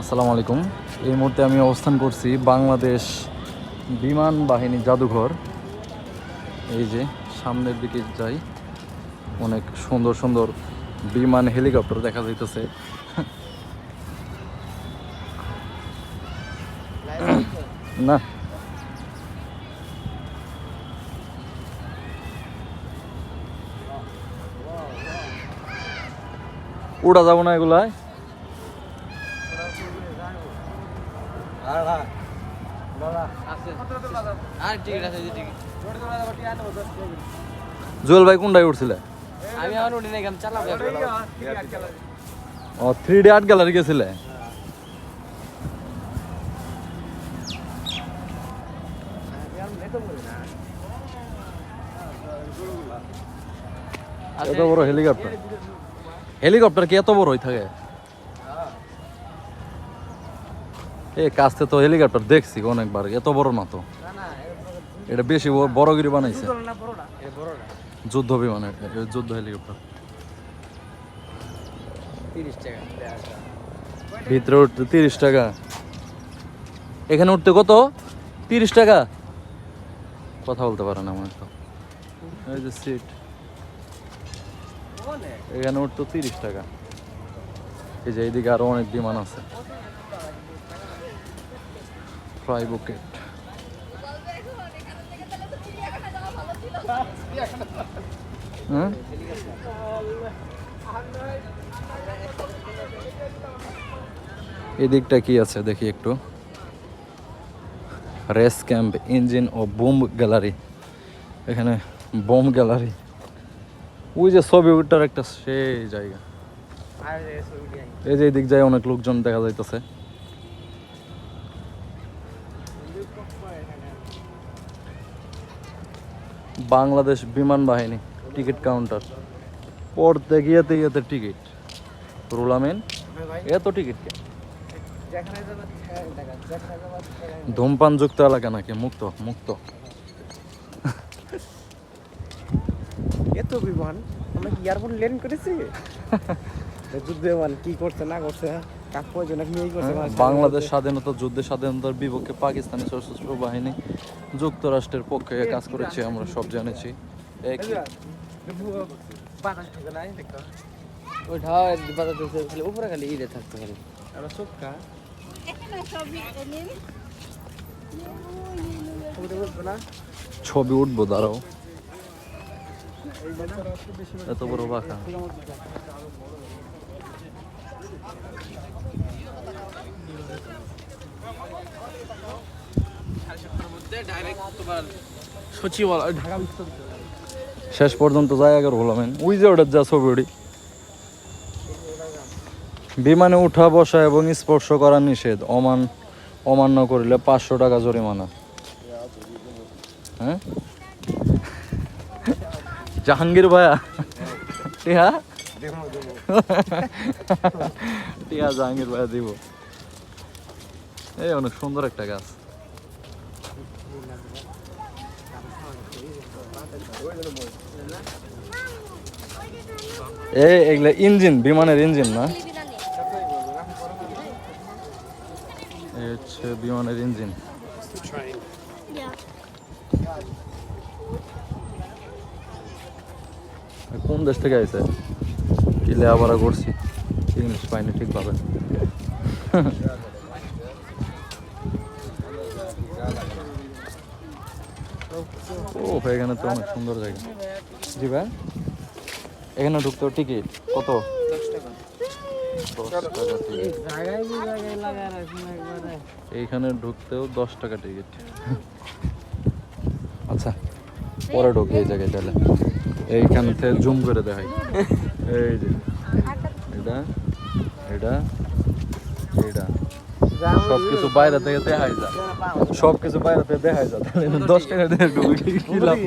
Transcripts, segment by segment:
আসসালামু আলাইকুম। এই মুহূর্তে আমি অবস্থান করছি বাংলাদেশ বিমান বাহিনী জাদুঘর। এই যে সামনের দিকে যাই, অনেক সুন্দর সুন্দর বিমান হেলিকপ্টার দেখা যাইতেছে। না। উড়া যাব না এগুলায় আর টিকিট আছে যে টিকিট জুয়েল ভাই কোনটায় উঠছিলে? আমি আমার উঠি নাই আমি ও থ্রি ডি আর্ট গ্যালারি গেছিলে? এত বড় হেলিকপ্টার হেলিকপ্টার কি এত বড় হয়ে থাকে? এ কাছতে তো হেলিকপ্টার দেখছি অনেকবার এত বড় না তো। এটা বেশি বড় করে বানাইছে। যুদ্ধ বিমানের এ, যুদ্ধ হেলিকপ্টার। ভিতরে উঠতে তিরিশ টাকা। এখানে উঠতে কত? তিরিশ টাকা? কথা বলতে পারে না আমার তো। এই যে সিট এখানে উঠতো তিরিশ টাকা। এই যে এইদিকে আরও অনেক বিমান আছে। ফ্রাই বুকেট হ্যাঁ এদিকটা কি আছে? দেখি একটু। রেস ক্যাম্প ইঞ্জিন ও বোম গ্যালারি এখানে বোম গ্যালারি ওই যে ছবি একটা সেই জায়গা। এই যে এদিক যায় অনেক লোকজন দেখা যাইতেছে। বাংলাদেশ বিমান বাহিনী টিকিট কাউন্টার। পড়তে গিয়েতে গিয়েতে টিকিট। রুলামেন এত টিকিট কে? যেখানে যাবে টাকা যেখানে যাবে ধূমপান যুক্ত এলাকা নাকি? মুক্ত মুক্ত। এত বিমান? আমরা কি এয়ারপোর্ট ল্যান্ড করেছি? যুদ্ধ বিমান কি করছে না করছে? বাংলাদেশ স্বাধীনতা যুদ্ধে স্বাধীনতার বিপক্ষে পাকিস্তানি সশস্ত্র বাহিনী যুক্তরাষ্ট্রের পক্ষে কাজ করেছে, আমরা সব জেনেছি। ছবি উঠবো, দাঁড়াও। এত বড় বাঁকা। শেষ পর্যন্ত জায়গা হলামেন ওই যে ওটার যা ছবি উঠি বিমানে উঠা, বসা এবং স্পর্শ করা নিষেধ। অমান, অমান্য করিলে পাঁচশো টাকা জরিমানা। হ্যাঁ? জাহাঙ্গীর ভাইয়া? টিয়া টিয়া জাহাঙ্গীর ভাইয়া দিব। এই অনেক সুন্দর একটা গাছ। এই এগুলা ইঞ্জিন বিমানের ইঞ্জিন না? এই হচ্ছে বিমানের ইঞ্জিন। কোন দেশ থেকে আইছে? কি লেখাপড়া করছি ইংলিশ পাইনি ঠিকভাবে। ও এখানে তো অনেক সুন্দর জায়গা। জি ভাই। এখানে ঢুকতো টিকিট। কত? এইখানে ঢুকতেও দশ টাকা টিকিট। আচ্ছা পরে ঢুকি এই জায়গায় তাহলে। এইখান থেকে জুম করে দেখাই। এই যে এটা এটা এটা সব কিছু বাইরে থেকে দেখাই যা। সব কিছু বাইরে থেকে দেখাই যা তাহলে দশ টাকা দিয়ে ঢুকি কি লাভ?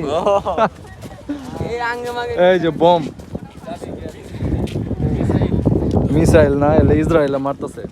এই যে বম। মিসাইল না এলে ইসরায়েলে মারতেছে।